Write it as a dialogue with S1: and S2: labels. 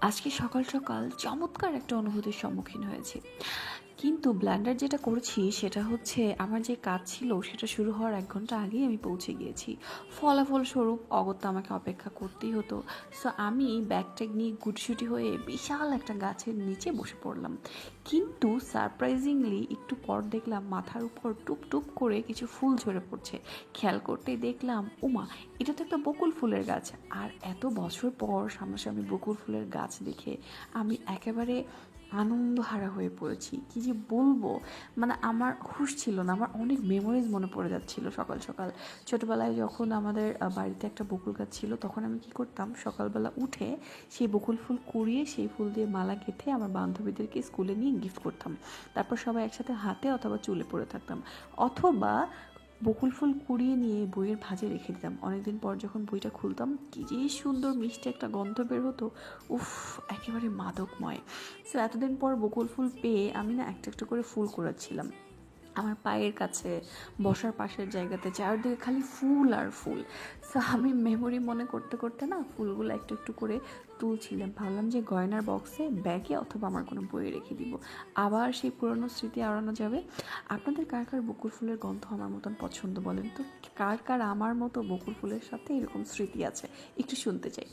S1: আজকে সকাল সকাল চমৎকার একটা অনুভূতির সম্মুখীন হয়েছি। কিন্তু ব্ল্যান্ডার যেটা করেছি সেটা হচ্ছে আমার যে কাজ ছিল সেটা শুরু হওয়ার এক ঘণ্টা আগেই আমি পৌঁছে গিয়েছি। ফলাফল স্বরূপ অগত্যা আমাকে অপেক্ষা করতেই হতো। সো আমি ব্যাগট্যাগ নিয়ে গুটসুটি হয়ে বিশাল একটা গাছের নিচে বসে পড়লাম। কিন্তু সারপ্রাইজিংলি একটু পর দেখলাম মাথার উপর টুপ টুপ করে কিছু ফুল ঝরে পড়ছে। খেয়াল করতেই দেখলাম, উমা, এটা তো একটা বকুল ফুলের গাছ। আর এত বছর পর সামনাসামনি বকুল ফুলের গাছ দেখে আমি একেবারে আনন্দহারা হয়ে পড়েছি। কি যে বলব? মানে আমার হুশ ছিল না, আমার অনেক মেমোরিজ মনে পড়ে যাচ্ছিল সকাল সকাল। ছোটবেলায় যখন আমাদের বাড়িতে একটা বকুল গাছ ছিল, তখন আমি কি করতাম? সকালবেলা উঠে সেই বকুল ফুল কুড়িয়ে সেই ফুল দিয়ে মালা গেঁথে আমার বান্ধবীদেরকে স্কুলে নিয়ে গিফট করতাম। তারপর সবাই একসাথে হাতে অথবা চুলে পরে থাকতাম। অথবা বকুল ফুল কুড়িয়ে নিয়ে বইয়ের ভাঁজে রেখে দিতাম। অনেকদিন পর যখন বইটা খুলতাম, কি যে সুন্দর মিষ্টি একটা গন্ধ বের হতো। উফ, একেবারে মাদকময়। সো এতদিন পর বকুল ফুল পেয়ে আমি না একটা একটা করে ফুল কুড়াচ্ছিলাম। আমার পায়ের কাছে, বসার পাশের জায়গাতে, চারদিকে খালি ফুল আর ফুল। সো আমি মেমোরি মনে করতে করতে না, ফুলগুলো একটু একটু করে তুলছিলাম। ভাবলাম যে গয়নার বক্সে ব্যাগে অথবা আমার কোনো বইয়ে রেখে দিব। আবার সেই পুরনো স্মৃতি আড়ানো যাবে। আপনাদের কার কার বকুল ফুলের গন্ধ আমার মতন পছন্দ বলেন তো? কার কার আমার মতো বকুল ফুলের সাথে এরকম স্মৃতি আছে? একটু শুনতে চাই।